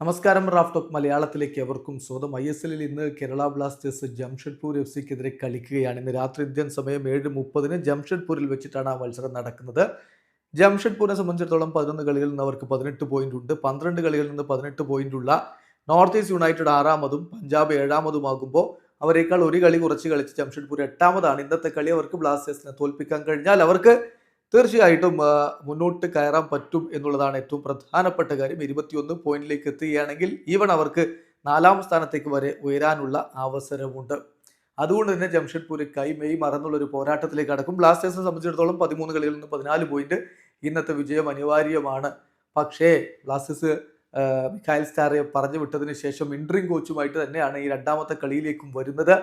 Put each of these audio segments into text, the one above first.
നമസ്കാരം Raf talk മലയാളത്തിലേക്ക് എവർക്കും സ്വാഗതം. ഐ എസ് എല്ലിൽ ഇന്ന് കേരള ബ്ലാസ്റ്റേഴ്സ് ജംഷഡ്പൂർ എഫ് സിക്കെതിരെ കളിക്കുകയാണ്. ഇന്ന് രാത്രി ഇന്ത്യൻ സമയം ഏഴ് മുപ്പതിന് ജംഷഡ്പൂരിൽ വെച്ചിട്ടാണ് ആ മത്സരം നടക്കുന്നത്. ജംഷഡ്പൂരിനെ സംബന്ധിച്ചിടത്തോളം പതിനൊന്ന് കളികളിൽ നിന്ന് അവർക്ക് പതിനെട്ട് പോയിന്റ് ഉണ്ട്. പന്ത്രണ്ട് കളികളിൽ നിന്ന് പതിനെട്ട് പോയിന്റ് ഉള്ള നോർത്ത് ഈസ്റ്റ് യുണൈറ്റഡ് ആറാമതും പഞ്ചാബ് ഏഴാമതുമാകുമ്പോൾ അവരെക്കാൾ ഒരു കളി കുറച്ച് കളിച്ച് ജംഷഡ്പൂർ എട്ടാമതാണ്. ഇന്നത്തെ കളി അവർക്ക് ബ്ലാസ്റ്റേഴ്സിനെ തോൽപ്പിക്കാൻ കഴിഞ്ഞാൽ അവർക്ക് തീർച്ചയായിട്ടും മുന്നോട്ട് കയറാൻ പറ്റും എന്നുള്ളതാണ് ഏറ്റവും പ്രധാനപ്പെട്ട കാര്യം. ഇരുപത്തിയൊന്ന് പോയിന്റിലേക്ക് എത്തുകയാണെങ്കിൽ ഈവൺ അവർക്ക് നാലാം സ്ഥാനത്തേക്ക് വരെ ഉയരാനുള്ള അവസരമുണ്ട്. അതുകൊണ്ട് തന്നെ ജംഷഡ്പൂർ കൈ മെയ് മറന്നുള്ള ഒരു പോരാട്ടത്തിലേക്ക് അടക്കും ബ്ലാസ്റ്റേഴ്സിനെ സംബന്ധിച്ചിടത്തോളം പതിമൂന്ന് കളിയിൽ നിന്ന് പതിനാല് പോയിന്റ് ഇന്നത്തെ വിജയം അനിവാര്യമാണ്. പക്ഷേ ബ്ലാസ്റ്റേഴ്സ് മിഖായൽ സ്റ്റാറെ പറഞ്ഞു വിട്ടതിന് ശേഷം ഇൻട്രിങ് കോച്ചുമായിട്ട് തന്നെയാണ് ഈ രണ്ടാമത്തെ കളിയിലേക്കും വരുന്നത്.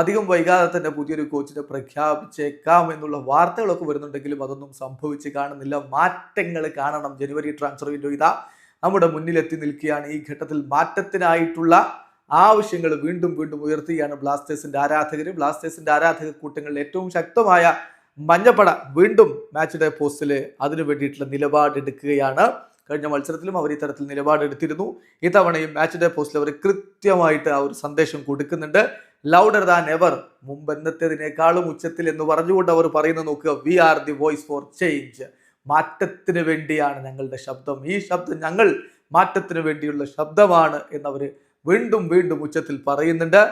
അധികം വൈകാതെ തന്നെ പുതിയൊരു കോച്ചിനെ പ്രഖ്യാപിച്ചേക്കാം എന്നുള്ള വാർത്തകളൊക്കെ വരുന്നുണ്ടെങ്കിലും അതൊന്നും സംഭവിച്ച് കാണുന്നില്ല. മാറ്റങ്ങൾ കാണണം. ജനുവരി ട്രാൻസ്ഫർ വിൻഡോ ഇതാ നമ്മുടെ മുന്നിലെത്തി നിൽക്കുകയാണ്. ഈ ഘട്ടത്തിൽ മാറ്റത്തിനായിട്ടുള്ള ആവശ്യങ്ങൾ വീണ്ടും വീണ്ടും ഉയർത്തുകയാണ് ബ്ലാസ്റ്റേഴ്സിന്റെ ആരാധകർ. ബ്ലാസ്റ്റേഴ്സിന്റെ ആരാധക കൂട്ടങ്ങളിൽ ഏറ്റവും ശക്തമായ മഞ്ഞപ്പട വീണ്ടും മാച്ച് ഡേ പോസ്റ്റിൽ അതിനു വേണ്ടിയിട്ടുള്ള നിലപാടെടുക്കുകയാണ് കഴിഞ്ഞ മത്സരത്തിലും അവർ ഇത്തരത്തിൽ നിലപാടെടുത്തിരുന്നു ഇത്തവണയും മാച്ച് ഡേ പോസ്റ്റിൽ അവർ കൃത്യമായിട്ട് ആ ഒരു സന്ദേശം കൊടുക്കുന്നുണ്ട്. ലൗഡർ ദാൻ എവർ മുമ്പ് എന്നത്തേതിനേക്കാളും ഉച്ചത്തിൽ എന്ന് പറഞ്ഞുകൊണ്ട് അവർ പറയുന്നത് നോക്കുക. We are the voice for change മാറ്റത്തിന് വേണ്ടിയാണ് ഞങ്ങളുടെ ശബ്ദം. ഈ ശബ്ദം ഞങ്ങൾ മാറ്റത്തിന് വേണ്ടിയുള്ള ശബ്ദമാണ് എന്നവർ വീണ്ടും വീണ്ടും ഉച്ചത്തിൽ പറയുന്നുണ്ട്.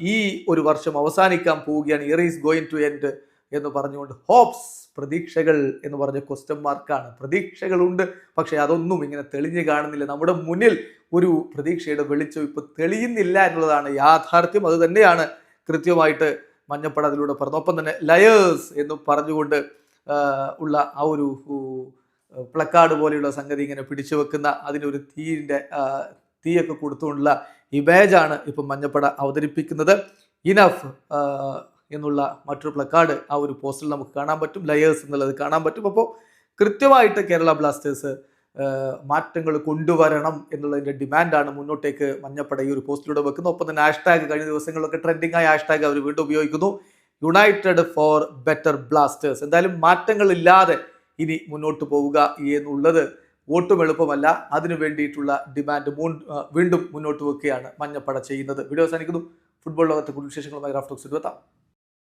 ഈ ഒരു വർഷം അവസാനിക്കാൻ പോവുകയാണ്. Year is going to end എന്ന് പറഞ്ഞുകൊണ്ട് ഹോപ്സ് പ്രതീക്ഷകൾ എന്ന് പറഞ്ഞ ക്വസ്റ്റ്യൻ മാർക്കാണ് പ്രതീക്ഷകളുണ്ട് പക്ഷേ അതൊന്നും ഇങ്ങനെ തെളിഞ്ഞു കാണുന്നില്ല. നമ്മുടെ മുന്നിൽ ഒരു പ്രതീക്ഷയുടെ വെളിച്ചം ഇപ്പൊ തെളിയുന്നില്ല എന്നുള്ളതാണ് യാഥാർത്ഥ്യം. അത് തന്നെയാണ് കൃത്യമായിട്ട് മഞ്ഞപ്പട അതിലൂടെ പറഞ്ഞു ഒപ്പം തന്നെ ലയേഴ്സ് എന്ന് പറഞ്ഞുകൊണ്ട് ഉള്ള ആ ഒരു പ്ലക്കാർഡ് പോലെയുള്ള സംഗതി ഇങ്ങനെ പിടിച്ചു വെക്കുന്ന അതിനൊരു തീയിന്റെ തീയൊക്കെ കൊടുത്തുകൊണ്ടുള്ള ഇമേജാണ് ഇപ്പം മഞ്ഞപ്പട അവതരിപ്പിക്കുന്നത്. ഇനഫ് എന്നുള്ള മറ്റൊരു പ്ലക്കാർഡ് ആ ഒരു പോസ്റ്ററിൽ നമുക്ക് കാണാൻ പറ്റും ലയേഴ്സ് എന്നുള്ളത് കാണാൻ പറ്റും. അപ്പോൾ കൃത്യമായിട്ട് കേരള ബ്ലാസ്റ്റേഴ്സ് മാറ്റങ്ങൾ കൊണ്ടുവരണം എന്നുള്ളതിന്റെ ഡിമാൻഡാണ് മുന്നോട്ടേക്ക് മഞ്ഞപ്പട ഈ ഒരു പോസ്റ്റിലൂടെ വെക്കുന്നത്. ഒപ്പം തന്നെ ഹാഷ്ടാഗ് കഴിഞ്ഞ ദിവസങ്ങളിലൊക്കെ ട്രെൻഡിങ് ആയ ഹാഷ്ടാഗ് അവർ വീണ്ടും ഉപയോഗിക്കുന്നു. യുണൈറ്റഡ് ഫോർ ബെറ്റർ ബ്ലാസ്റ്റേഴ്സ് എന്തായാലും മാറ്റങ്ങളില്ലാതെ ഇനി മുന്നോട്ട് പോവുക എന്നുള്ളത് ഒട്ടും എളുപ്പമല്ല. അതിനു വേണ്ടിയിട്ടുള്ള ഡിമാൻഡ് മുൻ- വീണ്ടും മുന്നോട്ട് വെക്കുകയാണ് മഞ്ഞപ്പട ചെയ്യുന്നത്. വീഡിയോ അവസാനിക്കുന്നു. ഫുട്ബോൾ ലോകത്തെ കുടുംബ വിശേഷങ്ങളുമായി റാഫ്റ്റോക്സ് എത്താം